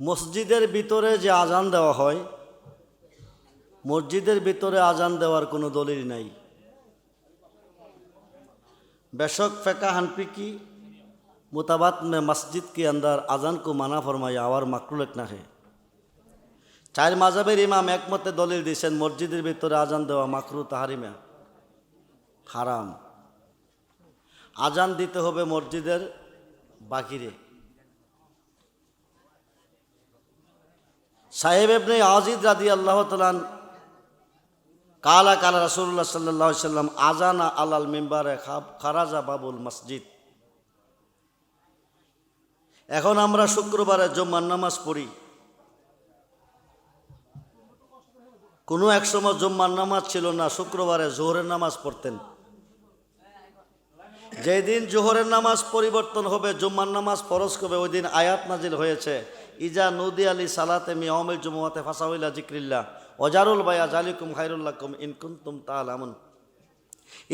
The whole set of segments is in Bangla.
মসজিদের ভিতরে যে আজান দেওয়া হয় মসজিদের ভিতরে আজান দেওয়ার কোনো দলিল নাই बेशक फ़िका हनफी की मुताबात में मस्जिद के अंदर अजान को मना फरमाया और मकरू लिखना है চার মাজাবের ইমাম একমতে দলিল দিয়েছেন মসজিদের ভিতরে আজান দেওয়া মাকরু তাহারিমা হারাম আজান দিতে হবে মসজিদের বাকিরে সাহেব এবনে আজিদ রাদি আল্লাহ তালান কালা কালা রাসুল্লাহ সাল্লাহ সাল্লাম, আজানা আলাল মেম্বারে খারাজা বাবুল মসজিদ। এখন আমরা শুক্রবারে জম্মার নামাজ পড়ি। কোনো এক সময় জম্মার নামাজ ছিল না, শুক্রবারে জোহরের নামাজ পড়তেন। যেদিন জোহরের নামাজ পরিবর্তন হবে, জুম্মার নামাজ ফরজ করবে, ওই দিন আয়াত নাজিল হয়েছে। ইজা নদী আলী সালাতে মি অমিল জুমুয়াতে ফাসাউল্লা জিক্রিল্লা অজারুল বায়া জালিকুম খাইরুল্লাকুম ইনকুন্তুম তালামুন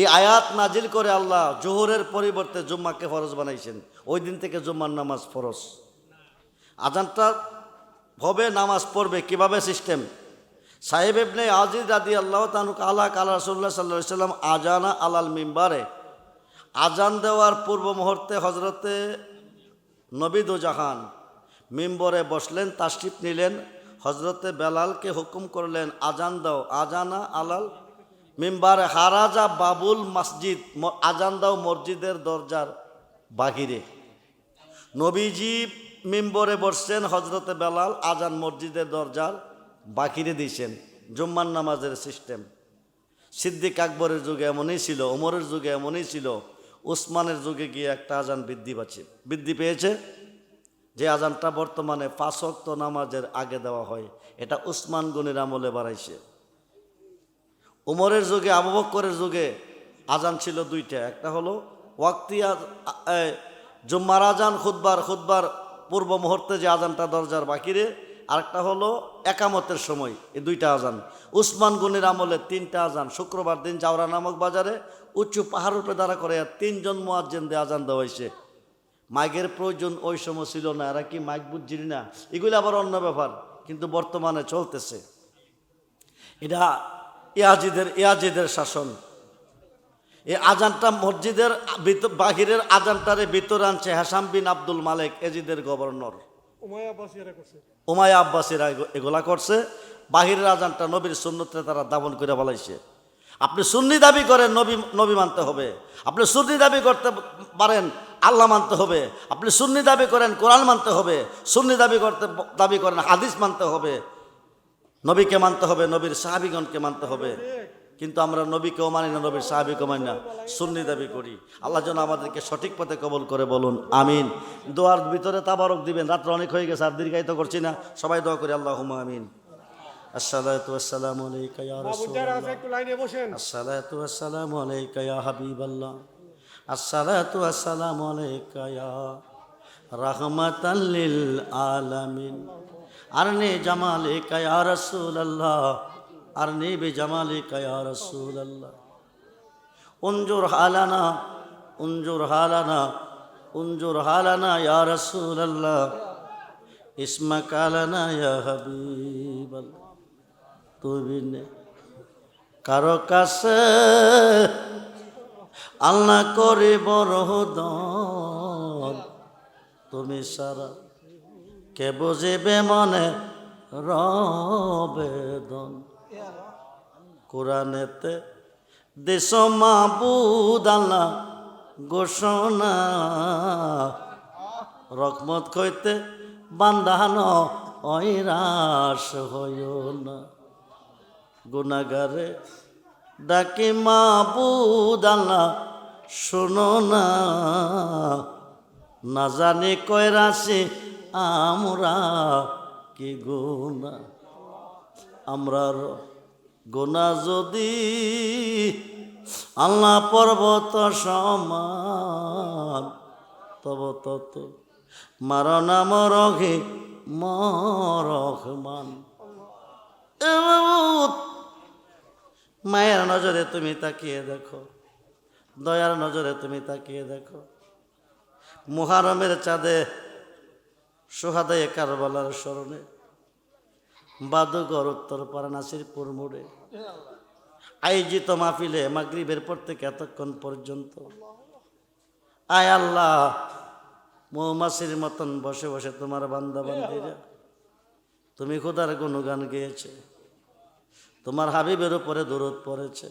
এই আয়াত নাজিল করে আল্লাহ জোহরের পরিবর্তে জুম্মাকে ফরজ বানাইছেন। ওই দিন থেকে জুম্মার নামাজ ফরজ। আজানটা হবে নামাজ পড়বে কীভাবে সিস্টেম? সাহেব এবনে আজিজ রাদি আল্লাহ তানুক আল্লাহ কালা রসুল্লাহ সাল্লাহ সাল্লাম আজানা আলাল মিম্বারে। আজান দেওয়ার পূর্ব মুহূর্তে হজরতে নবিদ জাহান মিম্বরে বসলেন তাশরিফ নিলেন হজরতে বেলালকে হুকুম করলেন, আজান দাও, আজানা আলাল মিম্বারে হারাজা বাবুল মসজিদ আজান দাও মসজিদের দরজার বাহিরে। নবীজি মিম্বরে বসছেন হজরতে বেলাল আজান মসজিদের দরজার বাকিরে দিয়েছেন জুম্মান নামাজের সিস্টেম। সিদ্দিক আকবরের যুগে এমনই ছিল, ওমরের যুগে এমনই ছিল, উসমানের যুগে গিয়ে একটা আজান বৃদ্ধি পাচ্ছে, বৃদ্ধি পেয়েছে। যে আজানটা বর্তমানে পাঁচক্ত নামাজের আগে দেওয়া হয়, এটা উসমান গনির আমলে বাড়াইছে। উমরের যুগে, আবু যুগে আজান ছিল দুইটা। একটা হলো ওয়াক্তি জুম্মার আজান খুদবার খুদবার পূর্ব মুহূর্তে যে আজানটা দরজার বাকিরে। আরেকটা হলো একামতের সময়, এই দুইটা আজান। উসমান গনির আমলে তিনটা আজান। শুক্রবার দিন জাওরা নামক বাজারে উঁচু পাহাড় উপরে দাঁড়া করে তিনজন মোয়াজ্জেন দিয়ে আজান দেওয়া হয়েছে মাইকের প্রয়োজন ওই সময় ছিল না। এরা কি মাইক বুঝছি না? এগুলো আবার অন্য ব্যাপার কিন্তু বর্তমানে চলতেছে। এটা ইয়াজিদের ইয়াজিদের শাসন। এই আজানটা মসজিদের বাহিরের আজানটারে ভিতরে আনছে হাসাম বিন আব্দুল মালিক এজিদের গভর্নর। উমায়া আব্বাসীরা এগুলা করছে। বাহিরের আজানটা নবীর সুন্নতে তারা দাবন করে বলাইছে আপনি সুন্নি দাবি করেন নবী নবী মানতে হবে। আপনি সুন্নি দাবি করতে পারেন আল্লাহ মানতে হবে। আপনি সুন্নি দাবি করেন কোরআন মানতে হবে। সুন্নি দাবি করতে দাবি করেন হাদিস মানতে হবে। নবীকে মানতে হবে নবীর সাহাবিগণকে মানতে হবে। কিন্তু আমরা নবীকেও মানি না নবীর সাহাবিকেও মানি না। সুন্নি দাবি করি। আল্লাহ যেন আমাদেরকে সঠিক পথে কবল করে বলুন আমিন। দোয়ার ভিতরে তাবারক দিবেন। রাত্র অনেক হয়ে গেছে আর দীর্ঘায়িত করছি না। সবাই দোয়া করি আল্লাহ আমিন। আসসালামু একটু লাইনে বসেন। আসসালাতু আসসালাতু আসসালামু আলাইকা ইয়া রাহমাতাল লিল আলামিন আরনি জামালিকা ইয়া রাসূলুল্লাহ আরনি বিজামালিকা ইয়া রাসূলুল্লাহ انظر حالنا انظر حالنا انظر حالنا يا رسول الله اسمك لنا يا حبيب الله তুই নে কারো কাছে আল্লাহ করে বড় তুমি সারা কে বুঝিবে মনে রবেদন কোরআনেতে দেশ মাবুদ আল্লাহ ঘোষণা। রকমত কইতে বান্ধানো ঐরাস হইও না। গুনাগারে ডাকি মাবুদ আল্লাহ শোনো না না জানি কয় রাশি আমরা কি গুনা আমরার গোনা যদি আল্লাহ পর্বত সমান, তব তত মার নাম রঘে মরহমান মায়ের নজরে তুমি তাকিয়ে দেখো। দয়ার নজরে তুমি তাকিয়ে দেখো। মুহারমের চাঁদে সোহাদায় কারবালার স্মরণে, বাদুগর উত্তর পাড়া নাসিরপুর মোড়ে আয়োজিত মাহফিলে মাগরিবের পর থেকে এতক্ষণ পর্যন্ত। আয় আল্লাহ, মৌমাছির মতন বসে বসে তোমার বান্দা বান্দিরা তুমি খোদার গুণগান গেয়েছে। তোমার হাবিবের উপরে দূরত পড়েছে।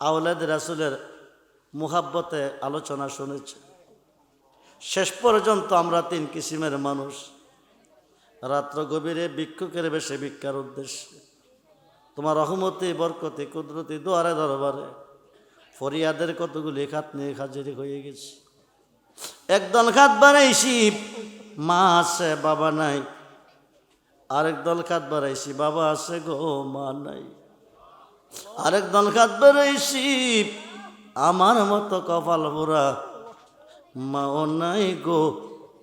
আওলাদ রাসুলের মুহাব্বতে আলোচনা শুনেছে। শেষ পর্যন্ত আমরা তিন কিসিমের মানুষ। রাত্র গভীরে ভিক্ষুকের বেশে ভিক্ষার উদ্দেশ্যে। তোমার রহমতি, বরকতি, কুদরতি, দোয়ারে, দরবারে ফরিয়াদের কতগুলি খাত নিয়ে হাজির হয়ে গেছি। একদল খাত বানাইছি, মা আছে, বাবা নাই। আরেক দল খাত বাড়াইছি বাবা আছে গো, মা নাই। আরেক দল খাত বাড়াইছি আমার মতো কপাল ভরা মাও নাই গো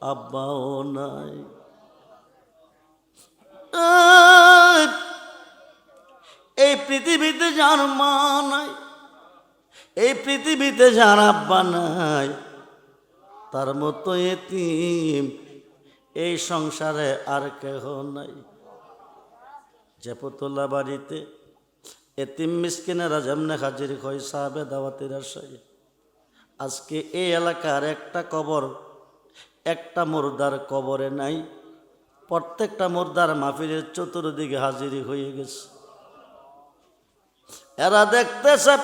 আব্বাও নাই। এই, পৃথিবীতে যার মা নাই এই পৃথিবীতে যার আব্বা নাই তার মতো এতিম এই সংসারে আর কেহ নাই। যে পুতলা বাড়িতে এতিম মিসকিনেরা যেমনে হাজির হয়, সাহাবে দাওয়াতের আশায়। আজকে এই এলাকার একটা কবর, একটা মুর্দার কবরে নাই, প্রত্যেকটা মুর্দার মাহফিলের চতুর্দিকে হাজিরি হয়ে গেছে। এরা দেখতেছে,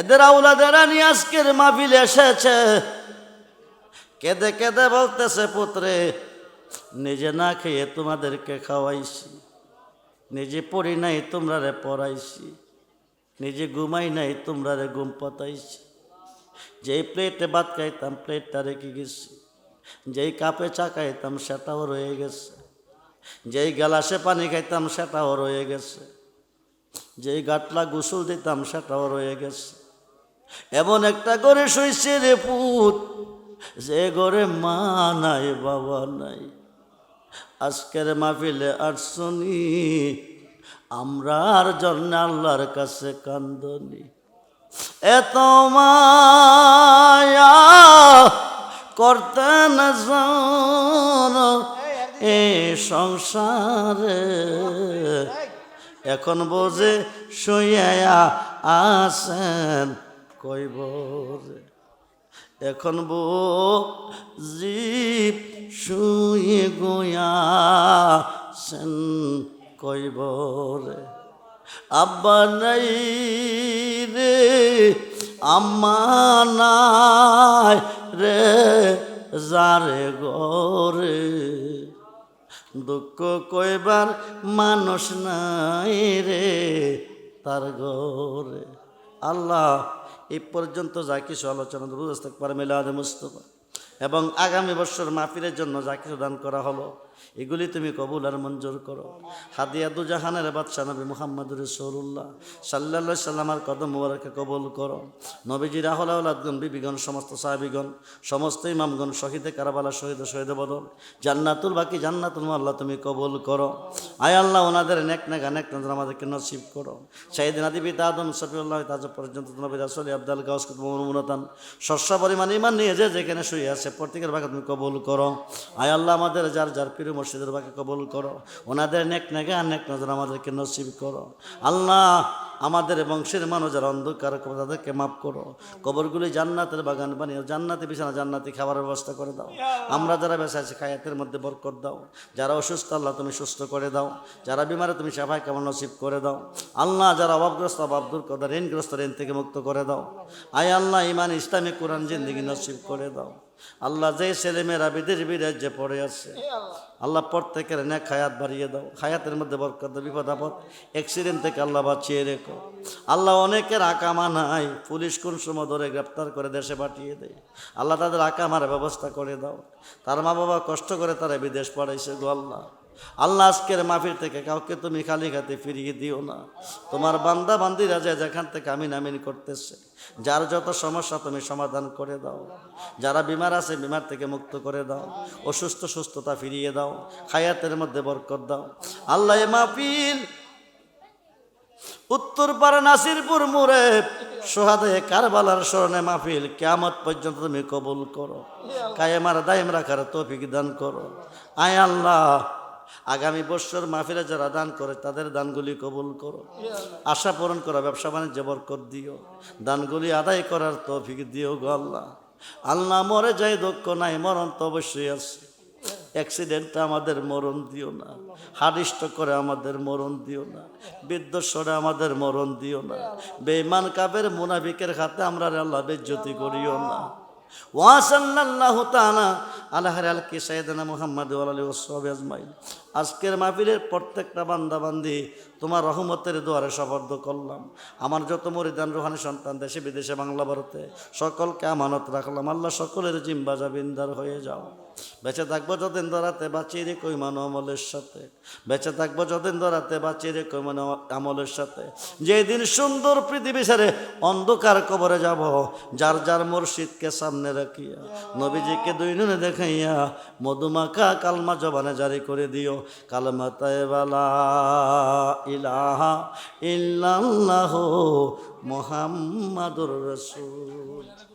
এদের আউলাদেরা নিয়ে আজকের মাহফিল এসেছে। কেঁদে কেঁদে বলতেছে, পুত্রে, নিজে না খেয়ে তোমাদেরকে খাওয়াইছি। নিজে পড়ি নাই তোমরা রে পড়াইছি। নিজে ঘুমাই নাই তোমরা রে ঘুম পাতাইছি। যেই প্লেটে ভাত খাইতাম, প্লেটটা রেখে গেছি। যেই কাপে চা খাইতাম, সেটাও রয়ে গেছে। যেই গ্লাসে পানি খাইতাম, সেটাও রয়ে গেছে। যেই গাটলা গোসল দিতাম, সেটাও রয়ে গেছে। এমন একটা করে শুইছে রে পুত, যে ঘরে মা নাই, বাবা নাই। আজকের মাহফিলে আটশনি আমরার জন্য আল্লাহর কাছে কান্দনি। এত মায়া করতে না এ সংসারে। এখন বোঝে শুইয়া আসেন কইব এখন বো জীব শুয়ে গোয়াছেন কইব রে, আব্বা নাই রে, আম্মা নাই রে, যারে গরে দুঃখ কইবার মানুষ নাই রে তার গরে আল্লাহ, এই পর্যন্ত যা কিছু আলোচনা বুঝতে পারে মিলাদ মুস্তফা। এবং আগামী বছর মাহফিলের জন্য যা কিছু দান করা হলো এগুলি তুমি কবুল আর মঞ্জুর করো। হাদিয়া দুজাহানের বাদশাহ নবী মুহাম্মদ রসৌল্লাহ সাল্লা সাল্লামার কদম মুবারকে কবুল করো। নবীজি রাহুল আউলাদগণ বিবিগণ, সমস্ত সাহাবিগণ, সমস্ত ইমামগণ, শহীদে কারাবালা শহীদ শহীদ বদল জান্নাতুল বাকি জান্নাতুল আল্লাহ তুমি কবুল করো। আয় আল্লাহ, ওনাদের নেক নেক নেক নজর আমাদেরকে নসিব করো। শাহিদিন আদি পিতা আদম সফিউল্লাহ তাজ পর্যন্ত নবী রাসলি আব্দাল গাউস মুনাতান শস্য পরিমাণ ইমান নিয়ে যে যেখানে শুয়ে আছে, প্রত্যেকের ভাগে তুমি কবুল করো। আয় আল্লাহ, আমাদের যার যার মসজিদের ভাগে কবুল করো। ওনাদের নেক নেগে নেক নজর আমাদেরকে নসিব করো। আল্লাহ আমাদের বংশের মানুষ যারা অন্ধকার করে তাদেরকে মাফ করো। কবরগুলি জান্নাতের বাগান বানিয়ে, জান্নাতি বিছানা, জান্নাতি খাবারের ব্যবস্থা করে দাও। আমরা যারা বেঁচে আছি, খায়াতের মধ্যে বরকত দাও। যারা অসুস্থ, আল্লাহ তুমি সুস্থ করে দাও। যারা বিমারে তুমি সাফাই কেমন নসিব করে দাও। আল্লাহ যারা অভাবগ্রস্ত, অভাব দূর করে দাও ঋণগ্রস্ত ঋণ থেকে মুক্ত করে দাও। আয় আল্লাহ ইমান ইসলামিক কোরআন জিন্দিগি নসিব করে দাও। আল্লাহ যে ছেলেমেয়েরা বিদেশ বিরাজ্যে পড়ে আছে আল্লাহ। প্রত্যেকের ন্যাক খায়াত বাড়িয়ে দাও। খায়াতের মধ্যে বরকত দাও, বিপদ আপদ অ্যাক্সিডেন্ট থেকে আল্লাহ বাঁচিয়ে রেখো। আল্লাহ অনেকের আকামা নাই পুলিশ কোন সময় ধরে গ্রেপ্তার করে দেশে পাঠিয়ে দেয়। আল্লাহ তাদের আকামার ব্যবস্থা করে দাও। তার মা বাবা কষ্ট করে তারা বিদেশ পড়াইছে গো আল্লাহ। আল্লাহ আজকের মাফির থেকে কাউকে তুমি খালি খাতে ফিরিয়ে দিও না। তোমার বান্দা বান্দিরা যে যেখান থেকে আমিন আমিন করতেছে, যার যত সমস্যা তুমি সমাধান করে দাও। যারা বিমার আছে, বিমার থেকে মুক্ত করে দাও। অসুস্থ, সুস্থতা ফিরিয়ে দাও। খায়াতের মধ্যে বরকত দাও। আল্লাহ এ মাহফিল উত্তর পাড়া নাসিরপুর মোড়ে সোহাদে কারবালার স্মরণে মাহফিল কেয়ামত পর্যন্ত তুমি কবুল করো। কায়েমার দায়েম রাখার তৌফিক দান করো। আয় আল্লাহ। আগামী বছর মাহফিলে যারা দান করে তাদের দানগুলি কবুল করো। আশা পূরণ করো ব্যবসা বাণিজ্য বরকত দিও। দানগুলি আদায় করার তৌফিক দিও গো আল্লাহ। আল্লাহ মরে যাই দুঃখ নাই মরণ তো অবশ্যই আছে। অ্যাক্সিডেন্টটা আমাদের মরণ দিও না। হারিষ্ট করে আমাদের মরণ দিও না। বিদ্যস্বরে আমাদের মরণ দিও না। বেঈমান কাবের মুনাফিকের হাতে আমরা আল্লাহ বেজ্জতি করিও না। ওয়াসাল্লাল্লাহু তাআলা আলা হারাল কি সাইয়েদনা মুহাম্মদ ওয়াসহাবি আজমাইন। আজকের মাহফিলের প্রত্যেকটা বান্দা বান্দি তোমার রহমতের দুয়ারে সবর্দ করলাম। আমার যত মরিদান রোহানি সন্তান দেশে, বিদেশে, বাংলা, ভারতে, সকলকে আমানত রাখলাম। আল্লাহ সকলের জিম্বা জাবিন্দার হয়ে যাও। বেঁচে থাকব যতদিন দরাতে বাঁচিয়ে রে কৈমান মানো আমলের সাথে। বেঁচে থাকব যতদিন ধরাতে বাঁচিয়ে রে কই মানো আমলের সাথে। যেদিন সুন্দর পৃথিবী ছেড়ে অন্ধকার কবরে যাব, যার যার মুর্শিদকে সামনে রাখিয়া। নবীজিকে দুই নুনে দেখাইয়া মধুমাখা কালমা জবানে জারি করে দিও। কালমা তাইবালা ইলাহা ইল্লাল্লাহ মোহাম্মদুর রাসূল।